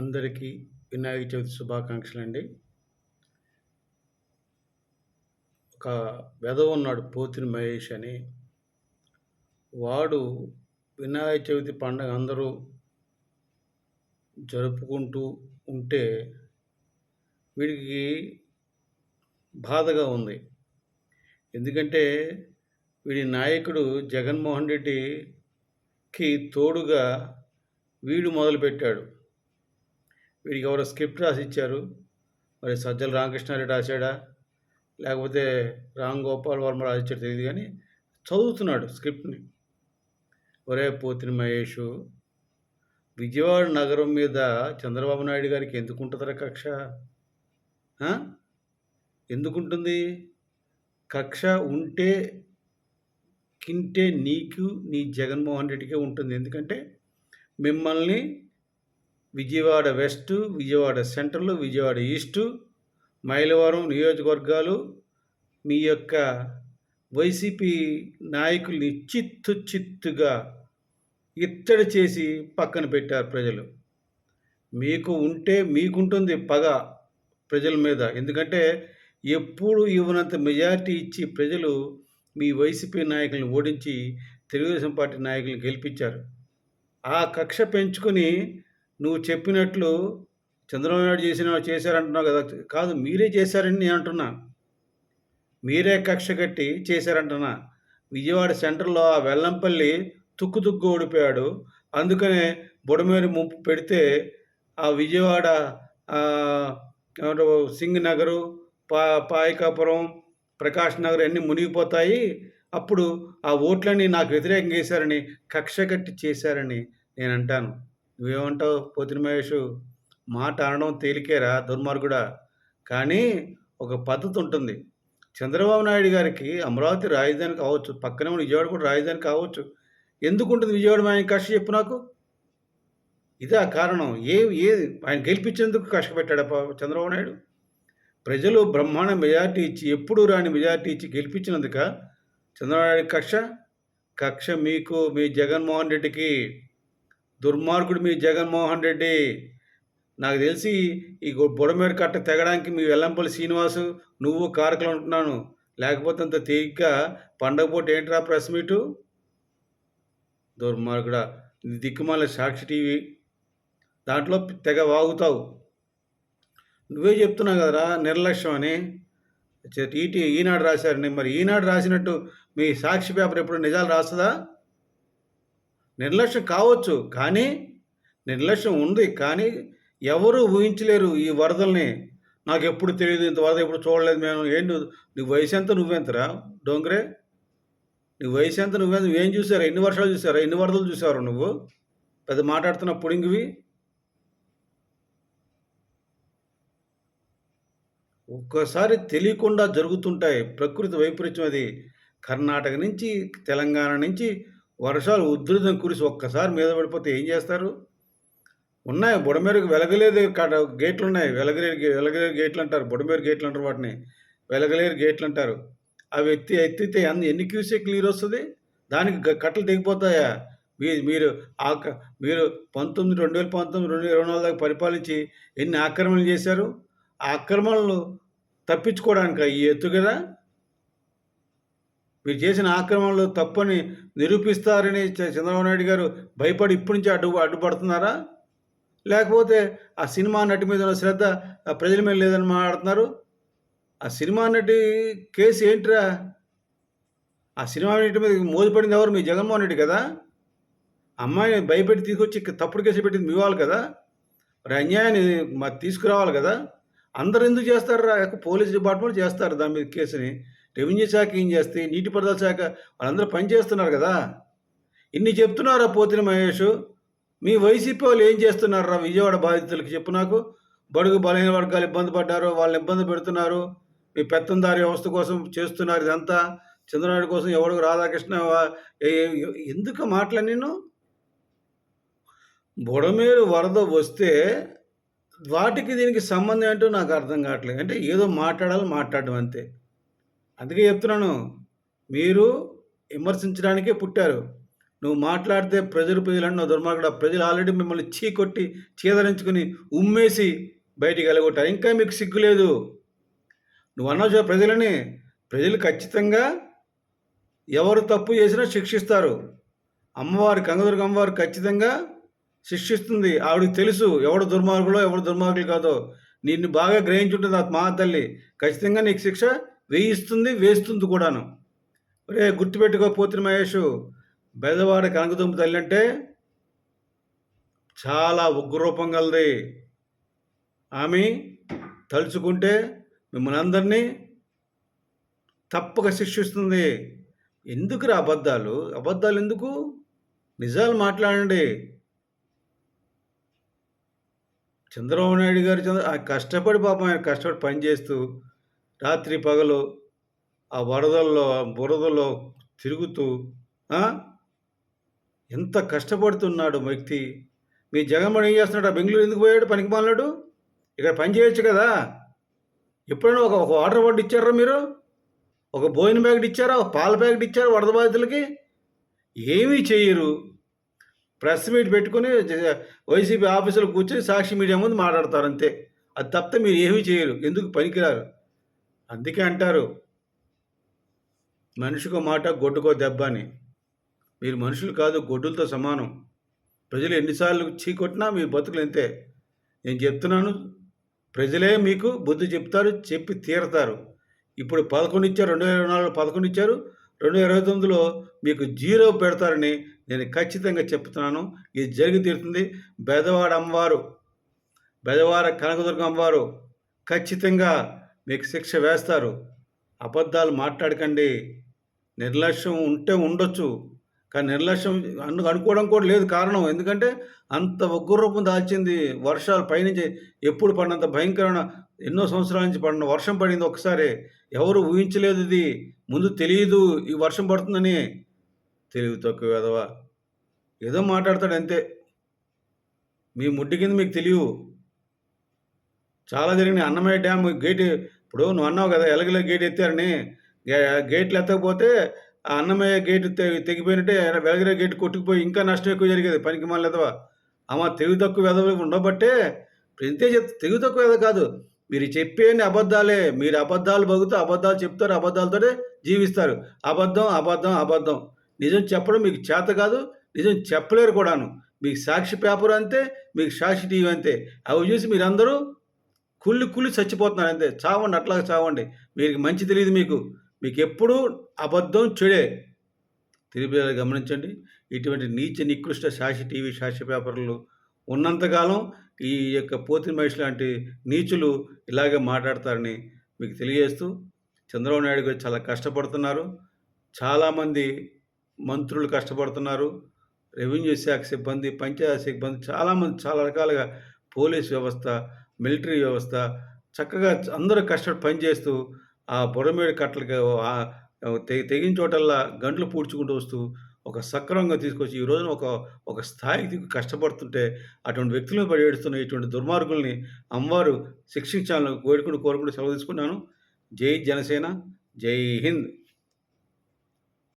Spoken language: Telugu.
అందరికీ వినాయక చవితి శుభాకాంక్షలు అండి ఒక వెధవ ఉన్నాడు పోతిని మహేష్ అని. వాడు వినాయక చవితి పండగ అందరూ జరుపుకుంటూ ఉంటే వీడికి బాధగా ఉంది. ఎందుకంటే వీడి నాయకుడు జగన్మోహన్ రెడ్డికి తోడుగా వీడు మొదలుపెట్టాడు. వీడికి ఎవరో స్క్రిప్ట్ రాసిచ్చారు. మరి సజ్జల రామకృష్ణారెడ్డి రాశాడా? లేకపోతే రామ్ గోపాల్ వర్మ రాసిచ్చాడు తెలియదు కానీ చదువుతున్నాడు స్క్రిప్ట్‌ని. ఒరే పోతిని మహేషు, విజయవాడ నగరం మీద చంద్రబాబు నాయుడు గారికి ఎందుకుంటదిరా కక్ష? ఎందుకుంటుంది? కక్ష ఉంటే కింటే నీకు, నీ జగన్మోహన్ రెడ్డికే ఉంటుంది. ఎందుకంటే మిమ్మల్ని Vijayawada west Vijayawada central, Vijayawada east, Mylavaram నియోజకవర్గాలు మీ యొక్క వైసీపీ నాయకుల్ని చిత్తు చిత్తుగా ఇత్తడి చేసి పక్కన పెట్టారు ప్రజలు. మీకు ఉంటే మీకుంటుంది పగ ప్రజల మీద. ఎందుకంటే ఎప్పుడు ఇవ్వనంత మెజారిటీ ఇచ్చి ప్రజలు మీ వైసీపీ నాయకుల్ని ఓడించి తెలుగుదేశం పార్టీ నాయకులను గెలిపించారు. ఆ కక్ష పెంచుకొని నువ్వు చెప్పినట్లు చంద్రబాబు నాయుడు చేసిన చేశారంటున్నావు కదా! కాదు మీరే చేశారని నేను అంటున్నా. మీరే కక్ష కట్టి చేశారంటున్నా. విజయవాడ సెంటర్లో ఆ వెల్లంపల్లి తుక్కు తుక్కు ఓడిపోయాడు. అందుకనే బుడమేరు ముంపు పెడితే ఆ విజయవాడ సింగ్ నగరు, పా పాయకాపురం, ప్రకాష్ నగర్ అన్నీ మునిగిపోతాయి. అప్పుడు ఆ ఓట్లన్నీ నాకు వ్యతిరేకంగా చేశారని కక్ష కట్టి చేశారని నేను అంటాను నువ్వేమంటావు పోతిని మహేషు? మాట అనడం తేలికేరా దుర్మార్గుడా! కానీ ఒక పద్ధతి ఉంటుంది. చంద్రబాబు నాయుడు గారికి అమరావతి రాజధాని కావచ్చు. పక్కనే ఉన్న విజయవాడ కూడా రాజధాని కావచ్చు. ఎందుకుంటుంది విజయవాడ ఆయన కక్ష చెప్పు నాకు? ఇదా కారణం? ఏ ఏది ఆయన గెలిపించేందుకు కష్టపెట్టాడా చంద్రబాబు నాయుడు? ప్రజలు బ్రహ్మాండ మెజార్టీ ఇచ్చి ఎప్పుడు రాని మెజార్టీ ఇచ్చి గెలిపించినందుక చంద్రబాబు నాయుడు కక్ష? కక్ష మీకు మీ జగన్మోహన్ రెడ్డికి. దుర్మార్గుడు మీ జగన్మోహన్ రెడ్డి. నాకు తెలిసి ఈ బుడమేరు కట్ట తెగడానికి మీ వెల్లంపల్లి శ్రీనివాసు, నువ్వు కారకులు అనుకుంటున్నాను. లేకపోతే అంత తేలిగ్గా పండగ పూట ఏంట్రా ప్రెస్ మీటు? దుర్మార్గుడా! దిక్కుమాల సాక్షి టీవీ. దాంట్లో తెగ వాగుతావు. నువ్వే చెప్తున్నావు కదరా నిర్లక్ష్యం అని. ఈటీ ఈనాడు రాశారని. మరి ఈనాడు రాసినట్టు మీ సాక్షి పేపర్ ఎప్పుడు నిజాలు రాస్తుందా నిర్లక్ష్యం కావచ్చు. కానీ నిర్లక్ష్యం ఉంది. కానీ ఎవరు ఊహించలేరు ఈ వరదల్ని. నాకెప్పుడు తెలియదు ఇంత వరద ఎప్పుడు చూడలేదు మేము. ఏంటి నీ ఎంత నువ్వెంతరా డోంగ్రే? నీ వయసు ఎంత నువ్వెంత నువ్వేం చూసారా? ఎన్ని వర్షాలు చూసారా? ఎన్ని వరదలు చూసారు నువ్వు? పెద్ద మాట్లాడుతున్న పుడింగివి. ఒక్కసారి తెలియకుండా జరుగుతుంటాయి. ప్రకృతి వైపరీత్యం అది. కర్ణాటక నుంచి, తెలంగాణ నుంచి వర్షాలు ఉధృతం కురిసి ఒక్కసారి మీద పడిపోతే ఏం చేస్తారు? ఉన్నాయి బుడమేరుకు వెలగలేరు గేట్లు ఉన్నాయి వెలగలేరు వెలగలేరు గేట్లు అంటారు బుడమేరు గేట్లంటారు వాటిని. వెలగలేరు గేట్లంటారు. అవి ఎత్తి ఎత్తితే అన్ని ఎన్ని క్యూసెక్ క్లియర్ వస్తుంది దానికి కట్టలు తెగిపోతాయా? మీ మీరు ఆ క మీరు 19 2019, 2024 దాకా పరిపాలించి ఎన్ని ఆక్రమణలు చేశారు? ఆ ఆక్రమణలు తప్పించుకోవడానికి ఈ ఎత్తుగడ? మీరు చేసిన ఆక్రమణలు తప్పని నిరూపిస్తారని చంద్రబాబు నాయుడు గారు భయపడి ఇప్పటి నుంచి అడ్డు అడ్డుపడుతున్నారా? లేకపోతే ఆ సినిమా నటి మీద ఉన్న శ్రద్ధ ప్రజల మీద లేదని మాట్లాడుతున్నారు? ఆ సినిమా నటి కేసు ఏంట్రా? ఆ సినిమా నటి మీద మోజుపడింది ఎవరు? మీ జగన్మోహన్ రెడ్డి కదా! అమ్మాయిని భయపెట్టి తీసుకొచ్చి తప్పుడు కేసు పెట్టింది మీ వాళ్ళు కదా! మరి అన్యాయాన్ని మాకు తీసుకురావాలి కదా! అందరు ఎందుకు చేస్తారురా? పోలీస్ డిపార్ట్మెంట్ చేస్తారు దాని మీద కేసుని. రెవెన్యూ శాఖ ఏం చేస్తాయి? నీటిపారుదల శాఖ వాళ్ళందరూ పని చేస్తున్నారు కదా! ఇన్ని చెప్తున్నారా పోతిన మహేషు? మీ వైసీపీ వాళ్ళు ఏం చేస్తున్నారా విజయవాడ బాధితులకి చెప్పు నాకు? బడుగు బలహీన వర్గాలు ఇబ్బంది పడ్డారు. వాళ్ళని ఇబ్బంది పెడుతున్నారు. మీ పెత్తందారి వ్యవస్థ కోసం చేస్తున్నారు ఇదంతా. చంద్రనాయుడు కోసం ఎవడు రాధాకృష్ణ ఎందుకు ఆ నేను బుడమేరు వరద వస్తే వాటికి దీనికి సంబంధం ఏంటో నాకు అర్థం కావట్లేదు. అంటే ఏదో మాట్లాడాలి మాట్లాడడం అంతే. అందుకే చెప్తున్నాను. మీరు విమర్శించడానికే పుట్టారు. నువ్వు మాట్లాడితే ప్రజలు ప్రజలు దుర్మార్గుడు ప్రజలు ఆల్రెడీ మిమ్మల్ని చీకొట్టి చీదరించుకుని ఉమ్మేసి బయటికి వెళ్ళగొట్టారు. ఇంకా మీకు సిగ్గు లేదు. నువ్వు అన్నావు ప్రజలని ప్రజలు ఖచ్చితంగా ఎవరు తప్పు చేసినా శిక్షిస్తారు. అమ్మవారి కంగదుర్గ అమ్మవారు ఖచ్చితంగా శిక్షిస్తుంది. ఆవిడకి తెలుసు ఎవడు దుర్మార్గులో ఎవడు దుర్మార్గులు కాదో. నిన్ను బాగా గ్రహించుంటుంది ఆ మా తల్లి. ఖచ్చితంగా నీకు శిక్ష వేయిస్తుంది వేస్తుంది కూడాను. ఒరే గుర్తుపెట్టుకో మహేష్. బెదవాడ కనకదుంప తల్లి అంటే చాలా ఉగ్రరూపం గలది. ఆమె తలుచుకుంటే మిమ్మల్ని అందరినీ తప్పక శిక్షిస్తుంది. ఎందుకురా అబద్ధాలు? అబద్ధాలు ఎందుకు? నిజాలు మాట్లాడండి. చంద్రబాబు నాయుడు గారు చంద్ర కష్టపడి పాపం ఆయన కష్టపడి పనిచేస్తూ రాత్రి పగలు ఆ వరదల్లో ఆ బురదలో తిరుగుతూ ఎంత కష్టపడుతున్నాడు వ్యక్తి. మీ జగన్మోహన్ ఏం చేస్తున్నాడు? ఆ బెంగళూరు ఎందుకు పోయాడు? పనికి మాలాడు ఇక్కడ పని చేయొచ్చు కదా. ఎప్పుడైనా ఒక ఒక వాటర్ బాటిల్ ఇచ్చారా మీరు? ఒక భోజన ప్యాకెట్ ఇచ్చారా? ఒక పాల ప్యాకెట్ ఇచ్చారా వరద బాధితులకి? ఏమీ చేయరు. ప్రెస్ మీట్ పెట్టుకుని వైసీపీ ఆఫీసులో కూర్చొని సాక్షి మీడియా ముందు మాట్లాడతారు అంతే. అది తప్పితే మీరు ఏమీ చేయరు. ఎందుకు పనికిరారు? అందుకే అంటారు మనిషికో మాట గొడ్డుకో దెబ్బ అని. మీరు మనుషులు కాదు గొడ్డులతో సమానం. ప్రజలు ఎన్నిసార్లు చీకొట్టినా మీ బతుకులు అంతే నేను చెప్తున్నాను ప్రజలే మీకు బుద్ధి చెప్తారు చెప్పి తీరతారు. ఇప్పుడు పదకొండు ఇచ్చారు రెండు వేల ఇరవై నాలుగులో పదకొండు ఇచ్చారు రెండు వేల ఇరవై తొమ్మిదిలో మీకు జీరో పెడతారని నేను ఖచ్చితంగా చెప్తున్నాను. ఇది జరిగి తీరుతుంది. బెదవాడ అమ్మవారు బెదవాడ కనకదుర్గ అమ్మవారు ఖచ్చితంగా మీకు శిక్ష వేస్తారు. అబద్ధాలు మాట్లాడకండి. నిర్లక్ష్యం ఉంటే ఉండొచ్చు. కానీ నిర్లక్ష్యం అను అనుకోవడం కూడా లేదు కారణం. ఎందుకంటే అంత ఉగ్రరూపం దాల్చింది వర్షాలు పైనుంచి ఎప్పుడు పడినంత భయంకరమైన ఎన్నో సంవత్సరాల నుంచి పడిన వర్షం పడింది ఒకసారి. ఎవరు ఊహించలేదు ఇది. ముందు తెలియదు ఈ వర్షం పడుతుందని. తెలివి తక్కువ ఎదవా ఏదో మాట్లాడతాడు అంతే. మీ ముడ్డి కింద మీకు తెలియవు. చాలా జరిగినాయి. అన్నమయ్య డ్యామ్ గేట్ ఇప్పుడు నువ్వు అన్నావు కదా ఎలగల గేట్ ఎత్తారని. గేట్లు ఎత్తకపోతే ఆ అన్నమయ్య గేట్ తెగిపోయినట్టే వెలగరే గేట్ కొట్టుకుపోయి ఇంకా నష్టం ఎక్కువ జరిగేది పనికి మళ్ళీ ఎదవా. అమ్మ తెగు తక్కువ వెదవలు ఉండబట్టే ఇంతే చెప్ తెగు తక్కువ వెద కాదు. మీరు చెప్పేని అబద్ధాలే మీరు అబద్ధాలు బగుతూ అబద్ధాలు చెప్తారు అబద్ధాలతోనే జీవిస్తారు. అబద్ధం అబద్ధం అబద్ధం. నిజం చెప్పడం మీకు చేత కాదు నిజం చెప్పలేరు కూడాను. మీకు సాక్షి పేపర్ అంతే మీకు సాక్షి టీవీ అంతే. అవి చూసి మీరందరూ కుళ్ళి కుళ్ళి చచ్చిపోతున్నారు అంతే. చావండి అట్లా చావండి. మీకు మంచి తెలియదు మీకు. మీకు ఎప్పుడూ అబద్ధం చెడే. తిరుపతి గమనించండి. ఇటువంటి నీచ నికృష్ట సాక్షి టీవీ సాక్షి పేపర్లు ఉన్నంతకాలం ఈ యొక్క పోతి మహేష్ లాంటి నీచులు ఇలాగే మాట్లాడతారని మీకు తెలియజేస్తూ చంద్రబాబు నాయుడు గారు చాలా కష్టపడుతున్నారు. చాలామంది మంత్రులు కష్టపడుతున్నారు. రెవెన్యూ శాఖ సిబ్బంది పంచాయతీ సిబ్బంది చాలామంది చాలా రకాలుగా పోలీస్ వ్యవస్థ మిలిటరీ వ్యవస్థ చక్కగా అందరూ కష్టపడి పనిచేస్తూ ఆ బుర్రమేడి కట్టలకి తె- తెగిన చోటల్లా గంటలు పూడ్చుకుంటూ వస్తూ ఒక సక్రమంగా తీసుకొచ్చి ఈ రోజున ఒక ఒక స్థాయికి కష్టపడుతుంటే అటువంటి వ్యక్తులను పడివేడుస్తున్న ఇటువంటి దుర్మార్గుల్ని అమ్మవారు శిక్షించాలని కోరుకుంటూ కోరుకుంటూ సెలవు తీసుకున్నాను. జై జనసేన జై హింద్.